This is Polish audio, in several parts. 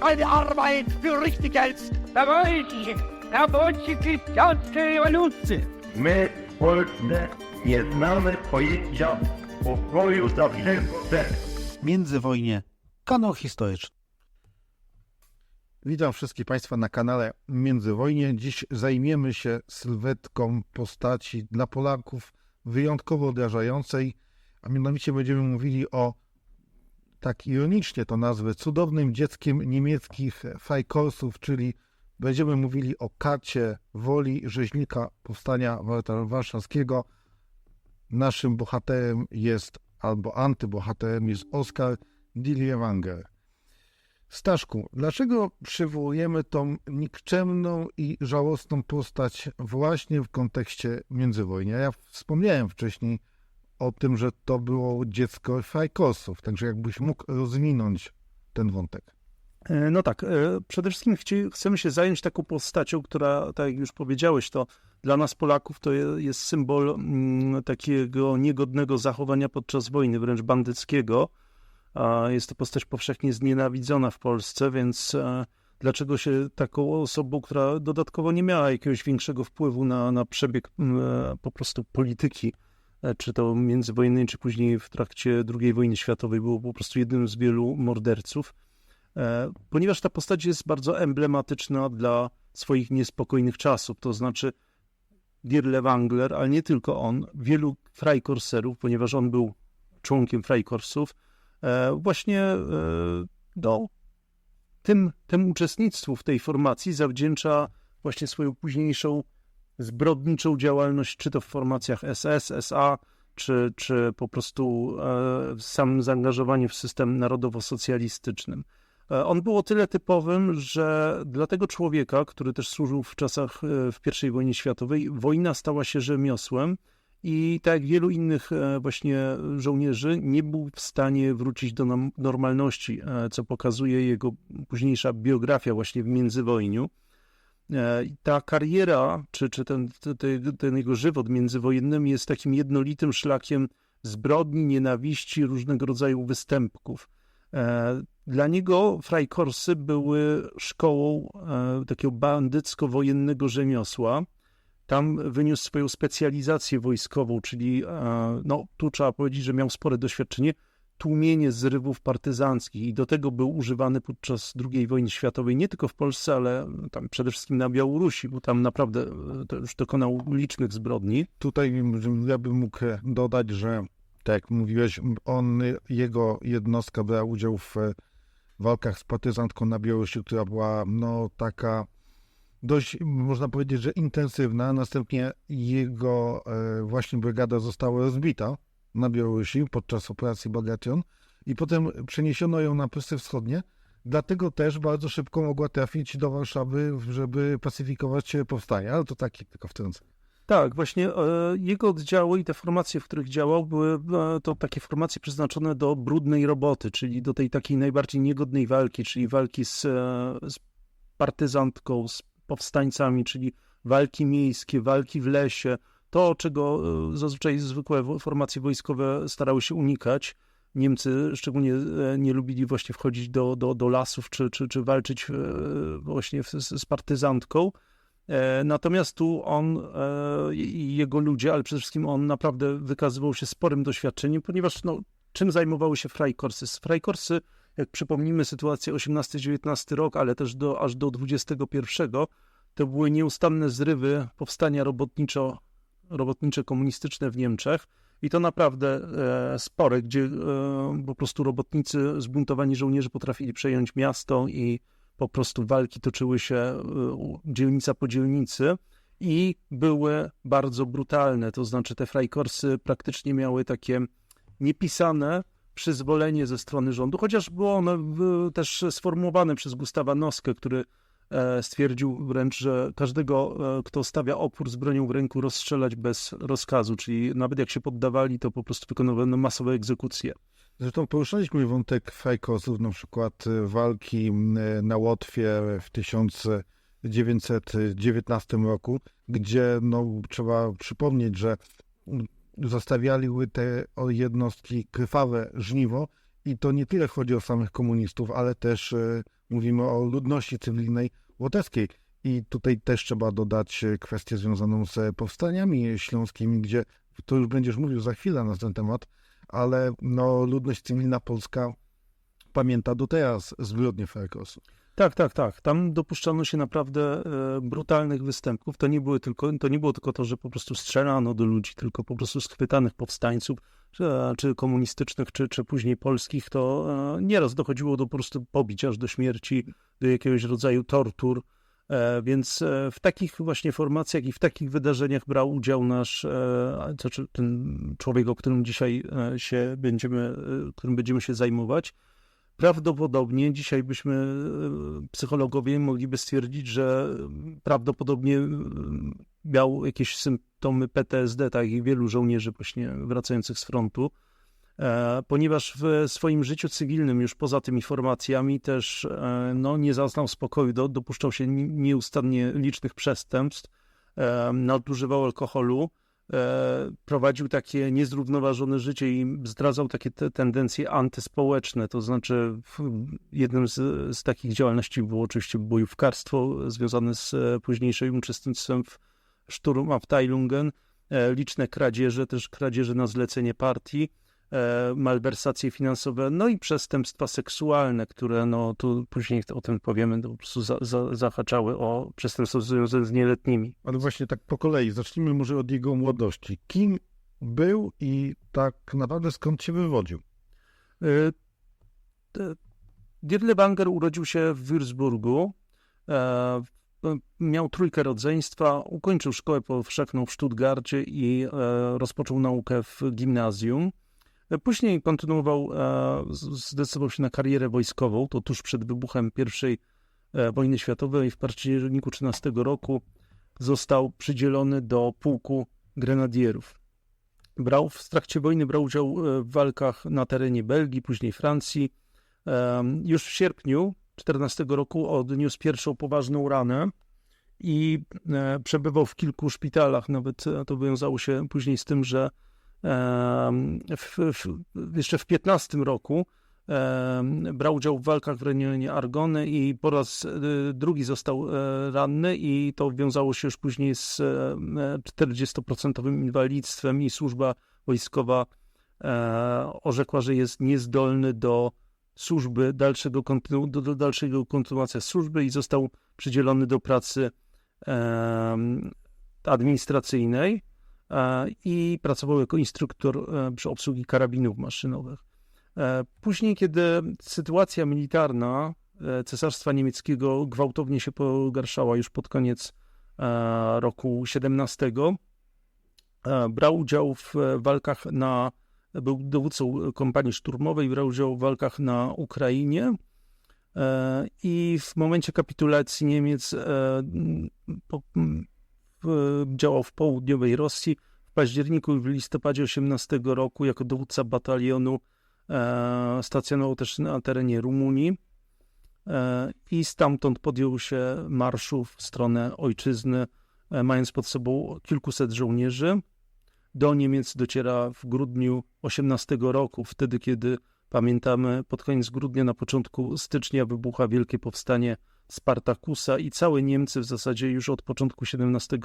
eine Arbeit für richtig hältst. Jawohl, jawohl, Christianske rewolucji. My, Polsce, nie znamy pojęcia pokoju zawszego serca. Międzywojnie. Kanał historyczny. Witam wszystkich Państwa na kanale Międzywojnie. Dziś zajmiemy się sylwetką postaci dla Polaków wyjątkowo odrażającej, a mianowicie będziemy mówili o, tak ironicznie to nazwę, cudownym dzieckiem niemieckich fajkorsów, czyli będziemy mówili o Kacie Woli, rzeźnika powstania warszawskiego. Naszym bohaterem jest, albo antybohaterem jest Oskar Dilliewanger. Staszku, dlaczego przywołujemy tą nikczemną i żałosną postać właśnie w kontekście międzywojnia? Ja wspomniałem wcześniej o tym, że to było dziecko fajkosów, także jakbyś mógł rozwinąć ten wątek. E, No tak, e, przede wszystkim chci- chcemy się zająć taką postacią, która, tak jak już powiedziałeś, to dla nas Polaków to je- jest symbol mm, takiego niegodnego zachowania podczas wojny, wręcz bandyckiego. Jest to postać powszechnie znienawidzona w Polsce, więc e, dlaczego się taką osobą, która dodatkowo nie miała jakiegoś większego wpływu na, na przebieg po prostu polityki, czy to międzywojennej, czy później w trakcie II wojny światowej, było po prostu jednym z wielu morderców, E, ponieważ ta postać jest bardzo emblematyczna dla swoich niespokojnych czasów. To znaczy, Dirle Wangler, ale nie tylko on, wielu frajkorserów, ponieważ on był członkiem frajkorsów, e, właśnie e, no, tym, tym uczestnictwu w tej formacji zawdzięcza właśnie swoją późniejszą zbrodniczą działalność, czy to w formacjach SS, SA, czy, czy po prostu e, samym zaangażowaniem w system narodowo-socjalistycznym. E, On był o tyle typowym, że dla tego człowieka, który też służył w czasach e, w I wojnie światowej, wojna stała się rzemiosłem i tak jak wielu innych właśnie żołnierzy, nie był w stanie wrócić do normalności, co pokazuje jego późniejsza biografia właśnie w międzywojniu. E, Ta kariera, czy, czy ten, ten, ten jego żywot międzywojennym jest takim jednolitym szlakiem zbrodni, nienawiści, różnego rodzaju występków. E, Dla niego frajkorsy były szkołą e, takiego bandycko-wojennego rzemiosła. Tam wyniósł swoją specjalizację wojskową, czyli no, tu trzeba powiedzieć, że miał spore doświadczenie, tłumienie zrywów partyzanckich i do tego był używany podczas II wojny światowej nie tylko w Polsce, ale tam przede wszystkim na Białorusi, bo tam naprawdę e, to już dokonał licznych zbrodni. Tutaj ja bym mógł dodać, że tak jak mówiłeś, on, jego jednostka brała udział w walkach z partyzantką na Białorusi, która była no taka dość, można powiedzieć, że intensywna. Następnie jego e, właśnie brygada została rozbita na Białorusi podczas operacji Bagration i potem przeniesiono ją na Prusy Wschodnie. Dlatego też bardzo szybko mogła trafić do Warszawy, żeby pacyfikować powstanie, ale to taki tylko wtrącenie. Tak, właśnie e, jego oddziały i te formacje, w których działał, były e, to takie formacje przeznaczone do brudnej roboty, czyli do tej takiej najbardziej niegodnej walki, czyli walki z, e, z partyzantką, z powstańcami, czyli walki miejskie, walki w lesie. To, czego e, zazwyczaj zwykłe formacje wojskowe starały się unikać. Niemcy szczególnie e, nie lubili właśnie wchodzić do, do, do lasów czy, czy, czy walczyć e, właśnie z, z partyzantką. Natomiast tu on i jego ludzie, ale przede wszystkim on naprawdę wykazywał się sporym doświadczeniem, ponieważ no, czym zajmowały się frajkorsy? Frajkorsy, jak przypomnimy sytuację 18-19 rok, ale też do, aż do 21, to były nieustanne zrywy powstania robotniczo, robotnicze komunistyczne w Niemczech i to naprawdę e, spore, gdzie e, po prostu robotnicy, zbuntowani żołnierze potrafili przejąć miasto i po prostu walki toczyły się e, dzielnica po dzielnicy i były bardzo brutalne. To znaczy, te frajkorsy praktycznie miały takie niepisane przyzwolenie ze strony rządu, chociaż było ono też sformułowane przez Gustawa Noskę, który stwierdził wręcz, że każdego, e, kto stawia opór z bronią w ręku, rozstrzelać bez rozkazu, czyli nawet jak się poddawali, to po prostu wykonywano masowe egzekucje. Zresztą poruszaliśmy wątek fajkosów, na przykład e, walki na Łotwie w 1919 roku, gdzie no, trzeba przypomnieć, że m, zostawiały te jednostki krwawe żniwo i to nie tyle chodzi o samych komunistów, ale też e, mówimy o ludności cywilnej łotewskiej. I tutaj też trzeba dodać e, kwestię związaną z powstaniami śląskimi, gdzie to już będziesz mówił za chwilę na ten temat, ale no, ludność cywilna polska pamięta do teraz zbrodnie Ferkosu. Tak, tak, tak. Tam dopuszczano się naprawdę e, brutalnych występków. To nie, były tylko, to nie było tylko to, że po prostu strzelano do ludzi, tylko po prostu schwytanych powstańców, czy, komunistycznych, czy, czy później polskich, to e, nieraz dochodziło do po prostu pobić aż do śmierci, do jakiegoś rodzaju tortur. E, Więc w takich właśnie formacjach i w takich wydarzeniach brał udział nasz, ten człowiek, o którym dzisiaj się będziemy, którym będziemy się zajmować. Prawdopodobnie dzisiaj byśmy, e, psychologowie, mogliby stwierdzić, że prawdopodobnie e, miał jakieś symptomy PTSD, tak jak wielu żołnierzy właśnie wracających z frontu, e, ponieważ w swoim życiu cywilnym, już poza tymi formacjami, też no, nie zaznał spokoju, do, dopuszczał się ni- nieustannie licznych przestępstw, nadużywał alkoholu, prowadził takie niezrównoważone życie i zdradzał takie te tendencje antyspołeczne, to znaczy jednym z, z takich działalności było oczywiście bojówkarstwo związane z e, późniejszym uczestnictwem w Sturmabteilungen, e, liczne kradzieże, też kradzieże na zlecenie partii, e, malwersacje finansowe, no i przestępstwa seksualne, które no tu później o tym powiemy, to po prostu za, za, zahaczały o przestępstwa związane z nieletnimi. Ale właśnie tak po kolei, zacznijmy może od jego młodości. Kim był i tak naprawdę skąd się wywodził? Y, te- Dirlewanger urodził się w Würzburgu. E, Miał trójkę rodzeństwa, ukończył szkołę powszechną w Stuttgarcie i e, rozpoczął naukę w gimnazjum. Później kontynuował, e, zdecydował się na karierę wojskową, to tuż przed wybuchem I e, wojny światowej w październiku 13 roku został przydzielony do pułku grenadierów. Brał w trakcie wojny brał udział e, w walkach na terenie Belgii, później Francji. Już w sierpniu 14 roku odniósł pierwszą poważną ranę i przebywał w kilku szpitalach. Nawet to wiązało się później z tym, że w, w, jeszcze w 15 roku brał udział w walkach w rejonie Argony i po raz e, drugi został e, ranny i to wiązało się już później z e, 40% inwalidztwem i służba wojskowa e, orzekła, że jest niezdolny do służby, dalszego kontynu, do, do dalszego służby i został przydzielony do pracy administracyjnej. e, i pracował jako instruktor e, przy obsługi karabinów maszynowych. E, Później, kiedy sytuacja militarna e, Cesarstwa Niemieckiego gwałtownie się pogarszała już pod koniec e, roku 17, e, brał udział w e, walkach na, był dowódcą kompanii szturmowej, brał udział w walkach na Ukrainie e, i w momencie kapitulacji Niemiec e, działał w południowej Rosji. W październiku i w listopadzie 18 roku jako dowódca batalionu e, stacjonował też na terenie Rumunii e, i stamtąd podjął się marszu w stronę ojczyzny, e, mając pod sobą kilkuset żołnierzy. Do Niemiec dociera w grudniu 18 roku, wtedy kiedy pamiętamy pod koniec grudnia, na początku stycznia wybucha wielkie powstanie Spartakusa i całe Niemcy w zasadzie już od początku 17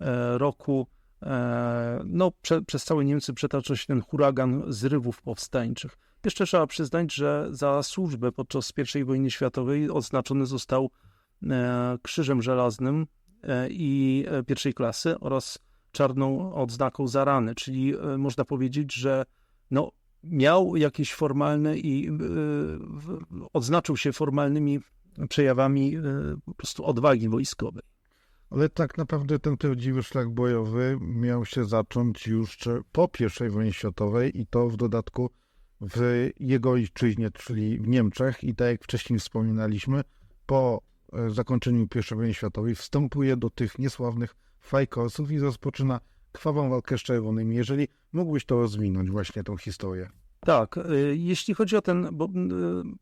e, roku e, no, prze, przez całe Niemcy przetacza się ten huragan zrywów powstańczych. Jeszcze trzeba przyznać, że za służbę podczas I wojny światowej odznaczony został e, Krzyżem Żelaznym i pierwszej klasy oraz czarną odznaką za rany, czyli można powiedzieć, że no, miał jakieś formalne i w- odznaczył się formalnymi przejawami e, po prostu odwagi wojskowej. Ale tak naprawdę ten prawdziwy szlak bojowy miał się zacząć już po I wojnie światowej i to w dodatku w jego ojczyźnie, czyli w Niemczech. I tak jak wcześniej wspominaliśmy, po e, zakończeniu I wojny światowej wstępuje do tych niesławnych fajkorsów i rozpoczyna krwawą walkę z czerwonymi. Jeżeli mógłbyś to rozwinąć, właśnie tą historię. Tak, y, jeśli chodzi o ten, bo y,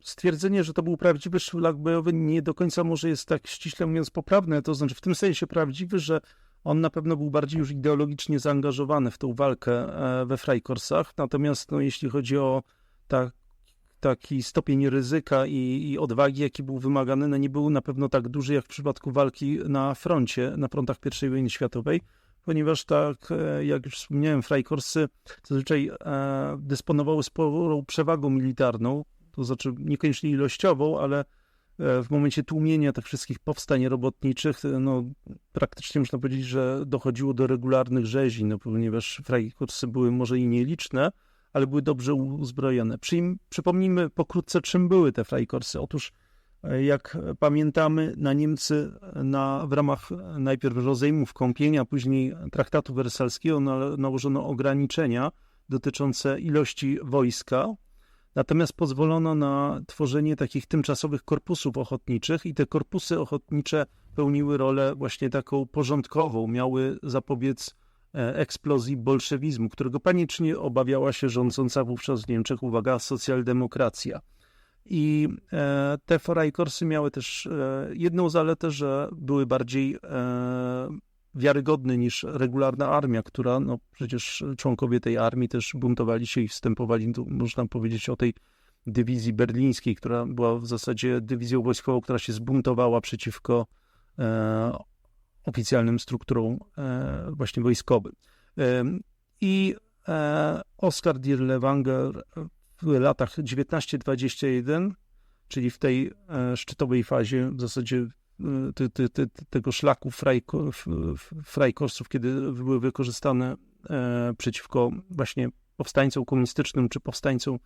stwierdzenie, że to był prawdziwy szlak bojowy, nie do końca może jest tak ściśle mówiąc poprawne, to znaczy w tym sensie prawdziwy, że on na pewno był bardziej już ideologicznie zaangażowany w tą walkę e, we Freikorpsach, natomiast no, jeśli chodzi o tak, taki stopień ryzyka i, i odwagi, jaki był wymagany, no nie był na pewno tak duży jak w przypadku walki na froncie, na frontach I wojny światowej, ponieważ tak, e, jak już wspomniałem, Freikorpsy zazwyczaj e, dysponowały sporą przewagą militarną, to znaczy niekoniecznie ilościową, ale e, w momencie tłumienia tych wszystkich powstań robotniczych, no praktycznie można powiedzieć, że dochodziło do regularnych rzezi, no ponieważ Freikorpsy były może i nieliczne, ale były dobrze uzbrojone. Przyjm, przypomnijmy pokrótce, czym były te Freikorpsy. Otóż, jak pamiętamy, na Niemcy na, w ramach najpierw rozejmów kąpienia, później traktatu wersalskiego na, nałożono ograniczenia dotyczące ilości wojska. Natomiast pozwolono na tworzenie takich tymczasowych korpusów ochotniczych i te korpusy ochotnicze pełniły rolę właśnie taką porządkową, miały zapobiec e, eksplozji bolszewizmu, którego panicznie obawiała się rządząca wówczas w Niemczech, uwaga, socjaldemokracja. I e, te Freikorpsy miały też e, jedną zaletę, że były bardziej e, wiarygodne niż regularna armia, która, no przecież członkowie tej armii też buntowali się i wstępowali, można powiedzieć o tej dywizji berlińskiej, która była w zasadzie dywizją wojskową, która się zbuntowała przeciwko e, oficjalnym strukturom e, właśnie wojskowym. E, I Oskar Dirlewanger w latach 19-21, czyli w tej e, szczytowej fazie, w zasadzie e, tego szlaku frajkorsów, kiedy były wykorzystane e, przeciwko właśnie powstańcom komunistycznym czy powstańcom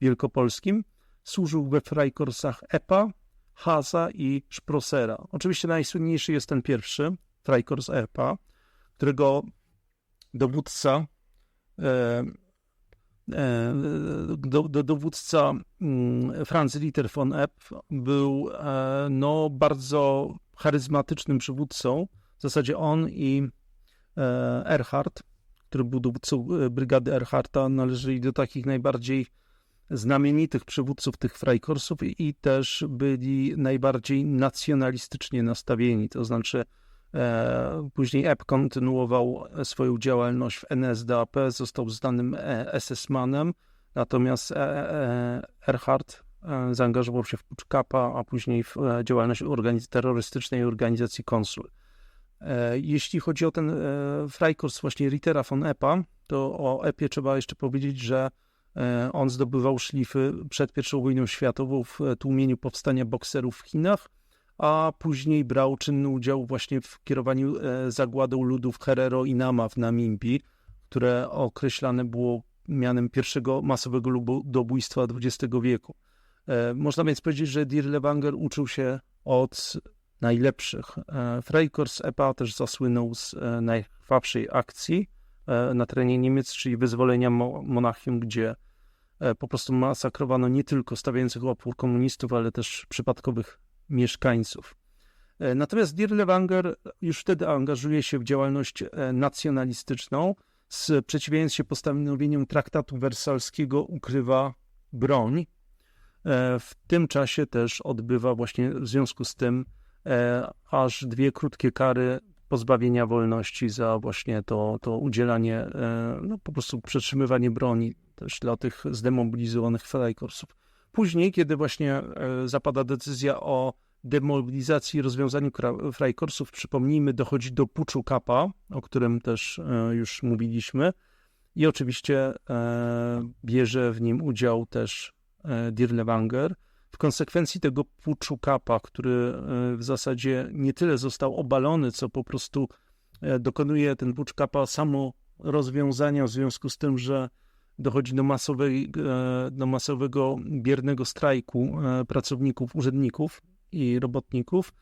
wielkopolskim, służył we frajkorsach EPA, Haza i Sprossera. Oczywiście najsłynniejszy jest ten pierwszy, Freikorps EPA, którego dowódca do, do, dowódca mm, Franz Ritter von Epp był e, no, bardzo charyzmatycznym przywódcą. W zasadzie on i e, Erhard, który był dowódcą e, brygady Erharta, należeli do takich najbardziej znamienitych przywódców tych Freikorpsów i, też byli najbardziej nacjonalistycznie nastawieni. To znaczy, e, później Epp kontynuował swoją działalność w NSDAP, został znanym e, SS-manem, natomiast e, e, Erhard e, zaangażował się w Pucz Kappa, a później w e, działalność organiz- terrorystycznej organizacji Konsul. E, Jeśli chodzi o ten e, Freikorps właśnie Rittera von Eppa, to o Eppie trzeba jeszcze powiedzieć, że e, on zdobywał szlify przed I wojną światową w e, tłumieniu powstania bokserów w Chinach, a później brał czynny udział właśnie w kierowaniu e, zagładą ludów Herero i Nama w Namimbii, które określane było mianem pierwszego masowego ludobójstwa XX wieku. E, Można więc powiedzieć, że Dirlewanger uczył się od najlepszych. E, Freikorps EPA też zasłynął z najkrwawszej akcji na terenie Niemiec, czyli wyzwolenia Mo- Monachium, gdzie po prostu masakrowano nie tylko stawiających opór komunistów, ale też przypadkowych mieszkańców. E, Natomiast Dirlewanger już wtedy angażuje się w działalność e, nacjonalistyczną, sprzeciwiając się postanowieniom traktatu wersalskiego, ukrywa broń. E, W tym czasie też odbywa właśnie w związku z tym aż dwie krótkie kary pozbawienia wolności za właśnie to, to udzielanie, no po prostu przetrzymywanie broni też dla tych zdemobilizowanych Freikorpsów. Później, kiedy właśnie e, zapada decyzja o demobilizacji i rozwiązaniu Freikorpsów, przypomnijmy, dochodzi do puczu Kappa, o którym też e, już mówiliśmy i oczywiście e, bierze w nim udział też Dirlewanger. W konsekwencji tego puczu Kappa, który w zasadzie nie tyle został obalony, co po prostu dokonuje ten pucz Kappa samo rozwiązania w związku z tym, że dochodzi do, masowej, e, do masowego biernego strajku e, pracowników, urzędników i robotników,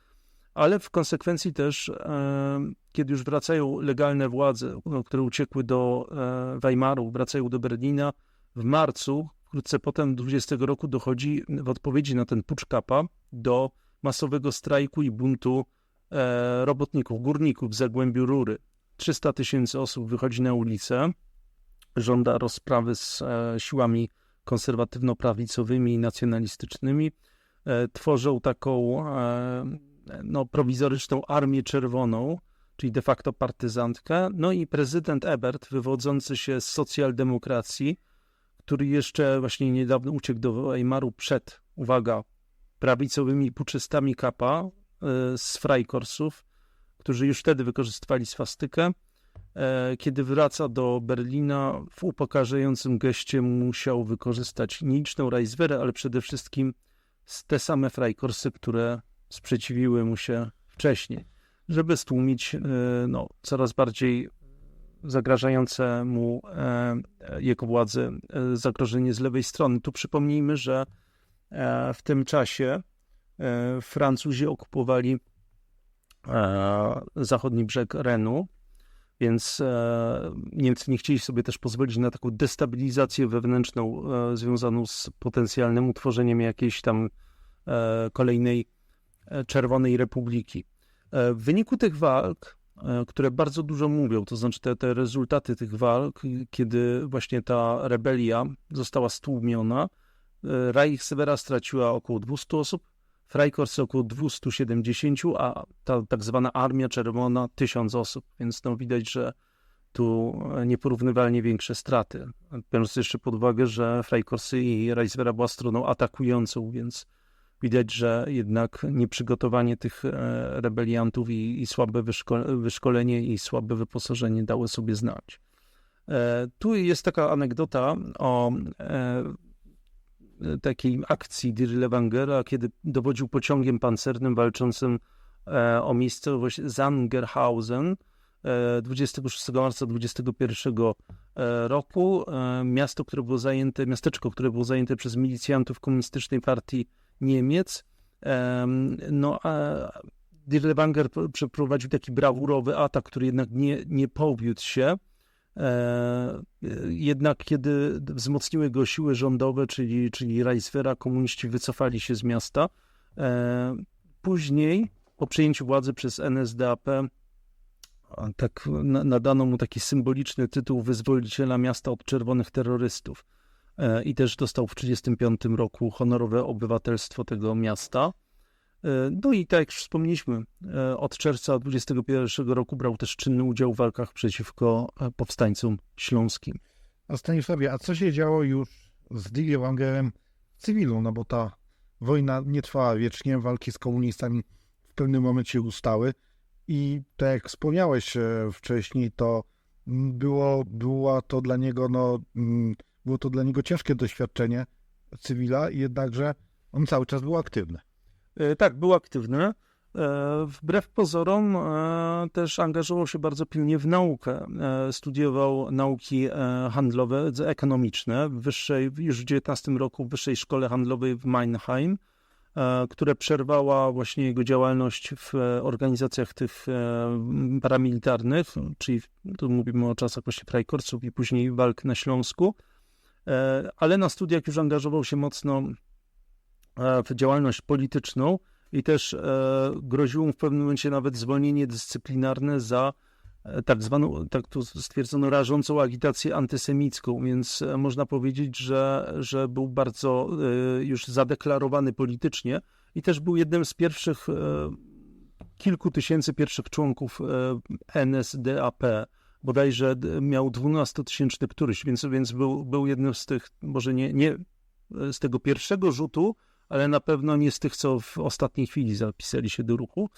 ale w konsekwencji też, e, kiedy już wracają legalne władze, no, które uciekły do Weimaru, wracają do Berlina, w marcu, wkrótce potem 20 roku dochodzi w odpowiedzi na ten pucz Kappa do masowego strajku i buntu robotników, górników w Zagłębiu Rury. 300 tysięcy osób wychodzi na ulicę, żąda rozprawy z e, siłami konserwatywno-prawicowymi i nacjonalistycznymi. E, tworzą taką e, no, prowizoryczną Armię Czerwoną, czyli de facto partyzantkę. No i prezydent Ebert, wywodzący się z socjaldemokracji, który jeszcze właśnie niedawno uciekł do Weimaru przed, uwaga, prawicowymi puczystami kapa z Freikorpsów, którzy już wtedy wykorzystywali swastykę. E, Kiedy wraca do Berlina, w upokarzającym geście musiał wykorzystać nieliczną Reichswehrę, ale przede wszystkim te same Freikorpsy, które sprzeciwiły mu się wcześniej, żeby stłumić e, no, coraz bardziej zagrażające mu e, jego władzy zagrożenie z lewej strony. Tu przypomnijmy, że w tym czasie Francuzi okupowali zachodni brzeg Renu, więc e, Niemcy nie chcieli sobie też pozwolić na taką destabilizację wewnętrzną e, związaną z potencjalnym utworzeniem jakiejś tam e, kolejnej Czerwonej Republiki. W wyniku tych walk, które bardzo dużo mówią, to znaczy te, te rezultaty tych walk, kiedy właśnie ta rebelia została stłumiona, e, Reichswehra straciła około 200 osób, Freikorps około 270, a ta tak zwana Armia Czerwona 1000 osób, więc no widać, że tu nieporównywalnie większe straty. Biorąc jeszcze pod uwagę, że Freikorpsy i Reichswehra była stroną atakującą, więc widać, że jednak nieprzygotowanie tych e, rebeliantów i, i słabe wyszko- wyszkolenie i słabe wyposażenie dały sobie znać. E, Tu jest taka anegdota o e, takiej akcji Dirlewangera, kiedy dowodził pociągiem pancernym walczącym e, o miejscowość Zangerhausen e, 26 marca 21 e, roku. E, Miasto, które było zajęte, miasteczko, które było zajęte przez milicjantów komunistycznej partii Niemiec. Em, No, a Dirlewanger przeprowadził taki brawurowy atak, który jednak nie, nie powiódł się. E, Jednak kiedy wzmocniły go siły rządowe, czyli, czyli Reichswehra, komuniści wycofali się z miasta. E, Później, po przejęciu władzy przez NSDAP, tak na- nadano mu taki symboliczny tytuł wyzwoliciela miasta od czerwonych terrorystów. E, I też dostał w 1935 roku honorowe obywatelstwo tego miasta. E, No i tak jak już wspomnieliśmy, e, od czerwca 21 roku brał też czynny udział w walkach przeciwko e, powstańcom śląskim. A Stanisławie, a co się działo już z Dirlewangerem w cywilu? No bo ta wojna nie trwała wiecznie, walki z komunistami w pewnym momencie ustały i tak jak wspomniałeś wcześniej, to było, było to dla niego, no, mm, było to dla niego ciężkie doświadczenie cywila, jednakże on cały czas był aktywny. E, Tak, był aktywny. E, Wbrew pozorom e, też angażował się bardzo pilnie w naukę. Studiował nauki handlowe, ekonomiczne w wyższej, już w XIX roku w Wyższej Szkole Handlowej w Mannheim, które przerwała właśnie jego działalność w organizacjach tych paramilitarnych, czyli tu mówimy o czasach właśnie Freikorpsów i później walk na Śląsku. Ale na studiach już angażował się mocno w działalność polityczną i też e, groziło mu w pewnym momencie nawet zwolnienie dyscyplinarne za e, tak zwaną, tak tu stwierdzono, rażącą agitację antysemicką, więc e, można powiedzieć, że, że był bardzo e, już zadeklarowany politycznie i też był jednym z pierwszych, e, kilku tysięcy pierwszych członków e, NSDAP. Bodajże miał 12-tysięczny któryś, więc, więc był, był jednym z tych, może nie, nie e, z tego pierwszego rzutu, ale na pewno nie z tych, co w ostatniej chwili zapisali się do ruchu.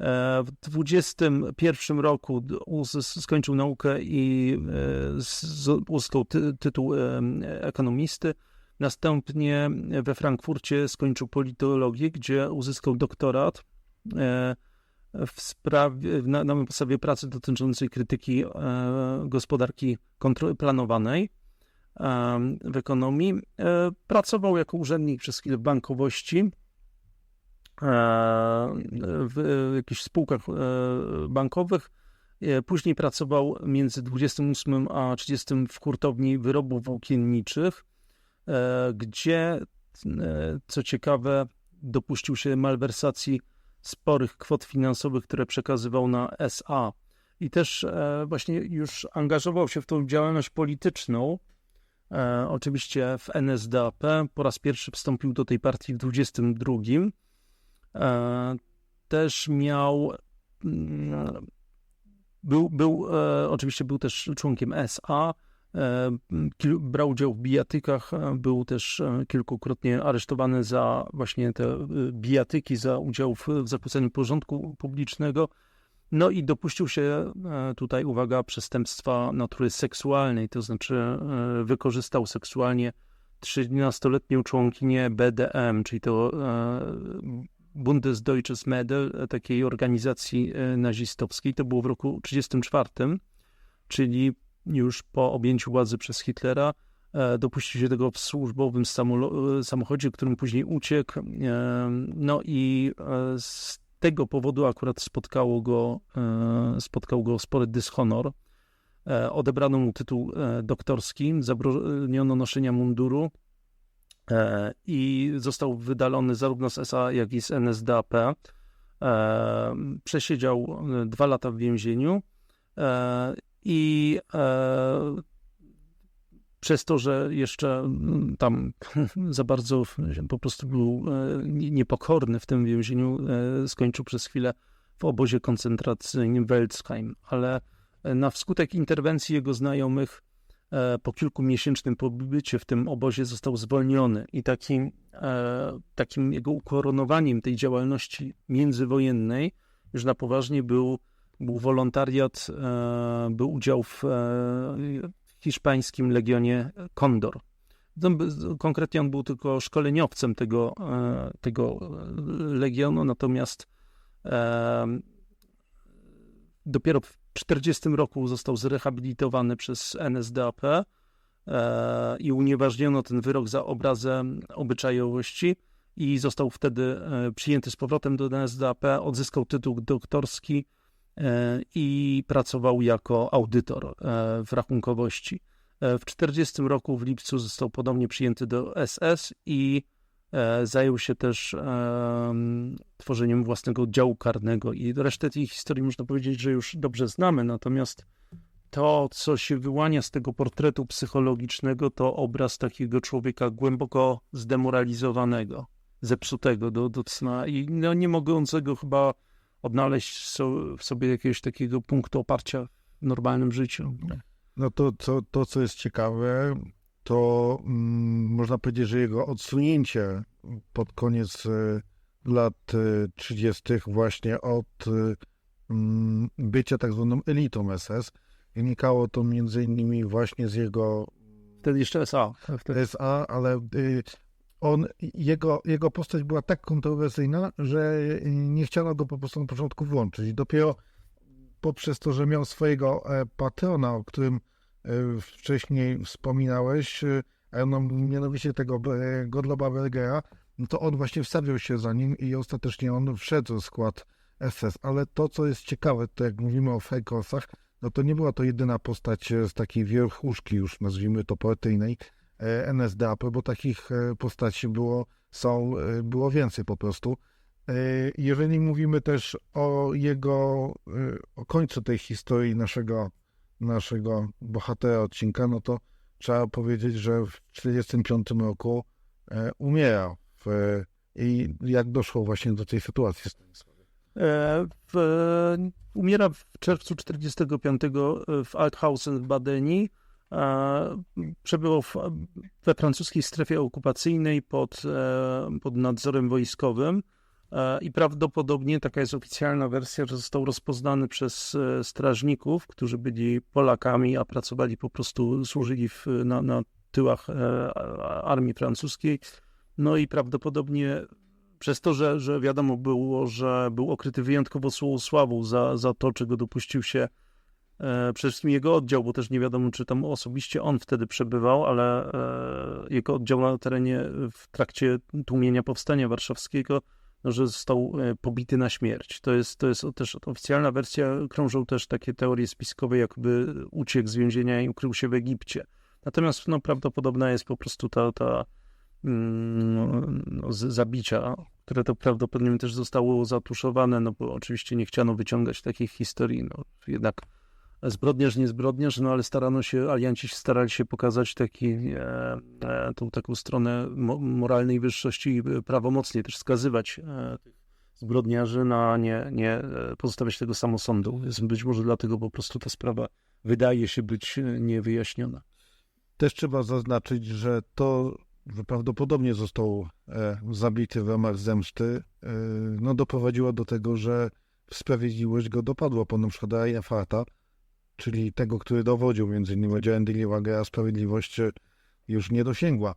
E, W 21 roku skończył naukę i e, uzyskał ty, tytuł e, ekonomisty. Następnie we Frankfurcie skończył politologię, gdzie uzyskał doktorat w sprawie, na, na podstawie pracy dotyczącej krytyki gospodarki planowanej w ekonomii. E, Pracował jako urzędnik przez chwilę w bankowości, e, w jakichś spółkach e, bankowych. Później pracował między 28 a 30 w hurtowni wyrobów włókienniczych, gdzie, co ciekawe, dopuścił się malwersacji sporych kwot finansowych, które przekazywał na SA. I też właśnie już angażował się w tą działalność polityczną, E, oczywiście w NSDAP. Po raz pierwszy wstąpił do tej partii w 22. E, też miał. mm, Był, był e, oczywiście był też członkiem SA. Brał udział w bijatykach, był też kilkukrotnie aresztowany za właśnie te bijatyki, za udział w, w zakłóceniu porządku publicznego. No i dopuścił się e, tutaj, uwaga, przestępstwa natury seksualnej, to znaczy e, wykorzystał seksualnie 13-letnią członkinię BDM, czyli to e, Bundesdeutsches Mädel, takiej organizacji nazistowskiej. To było w roku 1934, czyli już po objęciu władzy przez Hitlera. Dopuścił się tego w służbowym samochodzie, którym później uciekł. No i z tego powodu akurat spotkało go, e, spotkał go spory dyshonor. E, Odebrano mu tytuł e, doktorski, zabroniono noszenia munduru i został wydalony zarówno z SA, jak i z NSDAP. Przesiedział dwa lata w więzieniu i przez to, że jeszcze mm, tam za bardzo po prostu był e, niepokorny w tym więzieniu, e, skończył przez chwilę w obozie koncentracyjnym Welzheim, ale e, na wskutek interwencji jego znajomych po kilkumiesięcznym pobycie w tym obozie został zwolniony i takim, takim jego ukoronowaniem tej działalności międzywojennej już na poważnie był, był wolontariat, był udział w hiszpańskim legionie by- Konkretnie on był tylko szkoleniowcem tego, e, tego legionu, natomiast e, dopiero w 1940 roku został zrehabilitowany przez NSDAP e, i unieważniono ten wyrok za obrazę obyczajowości i został wtedy e, przyjęty z powrotem do NSDAP, odzyskał tytuł doktorski e, i pracował jako audytor e, w rachunkowości. E, W 1940 roku w lipcu został ponownie przyjęty do SS i e, zajął się też em, tworzeniem własnego oddziału karnego. I resztę tej historii można powiedzieć, że już dobrze znamy, natomiast to, co się wyłania z tego portretu psychologicznego, to obraz takiego człowieka głęboko zdemoralizowanego, zepsutego do, do cna. I no, nie mogącego chyba odnaleźć w sobie jakiegoś takiego punktu oparcia w normalnym życiu. No to, co, to, co jest ciekawe, to mm, można powiedzieć, że jego odsunięcie pod koniec e, lat e, 30. właśnie od e, mm, bycia tak zwaną elitą SS wynikało to między innymi właśnie z jego Wtedy jeszcze SA. Wtedy. SA, ale y, on, jego, jego postać była tak kontrowersyjna, że y, nie chciano go po prostu na początku włączyć. I dopiero poprzez to, że miał swojego e, patrona, o którym e, wcześniej wspominałeś, e, a no, mianowicie tego e, Godloba Bergera, no to on właśnie wstawiał się za nim i ostatecznie on wszedł w skład SS. Ale to, co jest ciekawe, to jak mówimy o Fejkosach, no to nie była to jedyna postać e, z takiej wierchuszki już, nazwijmy to partyjnej, e, NSDAP, bo takich e, postaci było, są, e, było więcej po prostu. E, Jeżeli mówimy też o jego, e, o końcu tej historii naszego, naszego bohatera odcinka, no to trzeba powiedzieć, że w 1945 roku e, umiera. W, I jak doszło właśnie do tej sytuacji? E, w, umiera w czerwcu 45 w Althausen w Badeni. Przebywał w, we francuskiej strefie okupacyjnej pod, e, pod nadzorem wojskowym e, i prawdopodobnie taka jest oficjalna wersja, że został rozpoznany przez e, strażników, którzy byli Polakami, a pracowali po prostu, służyli w, na, na tyłach armii francuskiej. No i prawdopodobnie przez to, że, że wiadomo było, że był okryty wyjątkowo sławą za, za to, czego dopuścił się przede wszystkim jego oddział, bo też nie wiadomo, czy tam osobiście on wtedy przebywał, ale e, jego oddział na terenie w trakcie tłumienia powstania warszawskiego, no, że został e, pobity na śmierć. To jest, to jest też oficjalna wersja, krążą też takie teorie spiskowe, jakby uciekł z więzienia i ukrył się w Egipcie. Natomiast no, prawdopodobna jest po prostu ta, ta mm, no, zabicia, które to prawdopodobnie też zostało zatuszowane, no bo oczywiście nie chciano wyciągać takich historii, no jednak zbrodniarz nie zbrodniarz, no ale starano się, alianci starali się pokazać taki, e, e, tą taką stronę mo, moralnej wyższości i prawomocnie też skazywać e, zbrodniarzy, no a nie, nie e, pozostawiać tego samosądu. Więc być może dlatego po prostu ta sprawa wydaje się być e, niewyjaśniona. Też trzeba zaznaczyć, że to, że prawdopodobnie został e, zabity w ramach zemsty, e, no doprowadziło do tego, że sprawiedliwość go dopadła, po na przykład czyli tego, który dowodził między innymi oddziałem Dilliwaga, a sprawiedliwość e, już nie dosięgła.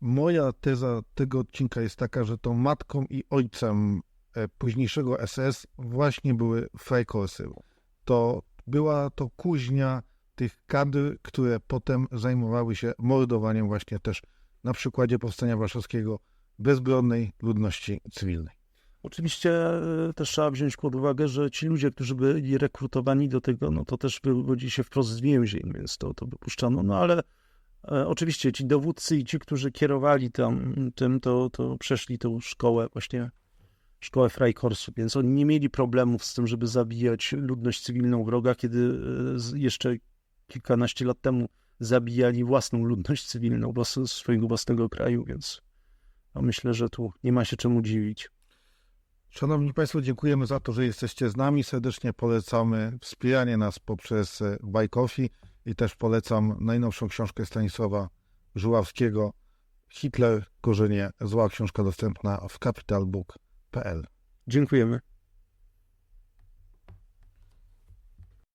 Moja teza tego odcinka jest taka, że tą matką i ojcem e, późniejszego SS właśnie były Freikorpsy. To była to kuźnia tych kadr, które potem zajmowały się mordowaniem właśnie też na przykładzie Powstania Warszawskiego bezbronnej ludności cywilnej. Oczywiście e, też trzeba wziąć pod uwagę, że ci ludzie, którzy byli rekrutowani do tego, no to też wywodzi się wprost z więzień, więc to, to wypuszczano. No ale e, oczywiście ci dowódcy i ci, którzy kierowali tam, tym, to, to przeszli tą szkołę właśnie, szkołę Freikorpsów, więc oni nie mieli problemów z tym, żeby zabijać ludność cywilną wroga, kiedy e, jeszcze kilkanaście lat temu zabijali własną ludność cywilną swojego własnego kraju, więc no myślę, że tu nie ma się czemu dziwić. Szanowni Państwo, dziękujemy za to, że jesteście z nami. Serdecznie polecamy wspieranie nas poprzez e, Buy Coffee i też polecam najnowszą książkę Stanisława Żuławskiego Hitler, korzenie zła, książka dostępna w capitalbook.pl. Dziękujemy.